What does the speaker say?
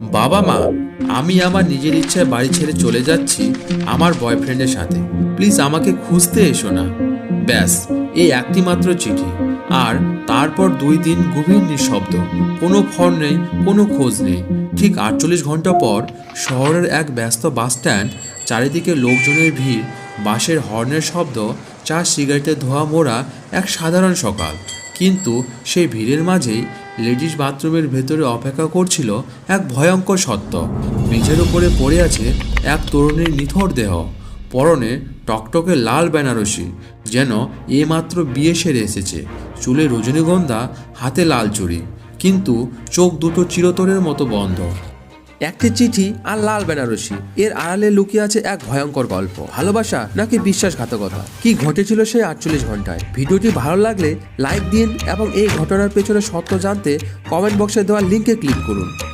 বাবা মা, আমি আমার নিজের ইচ্ছায় বাড়ি ছেড়ে চলে যাচ্ছি আমার বয়ফ্রেন্ডের সাথে। প্লিজ আমাকে খুঁজতে এসো না। ব্যাস, এই একটি মাত্র চিঠি। আর তারপর দুই দিন গভীর নিঃশব্দ। কোনো ফোন নেই, কোনো খোঁজ নেই। ঠিক আটচল্লিশ ঘণ্টা পর শহরের এক ব্যস্ত বাস স্ট্যান্ড, চারিদিকে লোকজনের ভিড় বাসের হর্নের শব্দ চা সিগারেটের ধোয়া মোড়া, এক সাধারণ সকাল। কিন্তু সেই ভিড়ের মাঝেই লেডিস বাথরুমের ভেতরে অপেক্ষা করছিল এক ভয়ঙ্কর সত্য। মেঝের উপরে পড়ে আছে এক তরুণীর নিথর দেহ। পরনে টকটকে লাল বেনারসি, যেন এইমাত্র বিয়ে সেরে এসেছে। চুলে রজনীগন্ধা, হাতে লাল চুড়ি। কিন্তু চোখ দুটো চিরতরের মতো বন্ধ। একটি চিঠি আর লাল বেনারসি। এর আড়ালে লুকিয়ে আছে এক ভয়ঙ্কর গল্প। ভালোবাসা নাকি বিশ্বাসঘাতকতা? কি ঘটেছিল সেই আটচল্লিশ ঘন্টায়? ভিডিওটি ভালো লাগলে লাইক দিন এবং এই ঘটনার পেছনে সত্য জানতে কমেন্ট বক্সে দেওয়া লিঙ্কে ক্লিক করুন।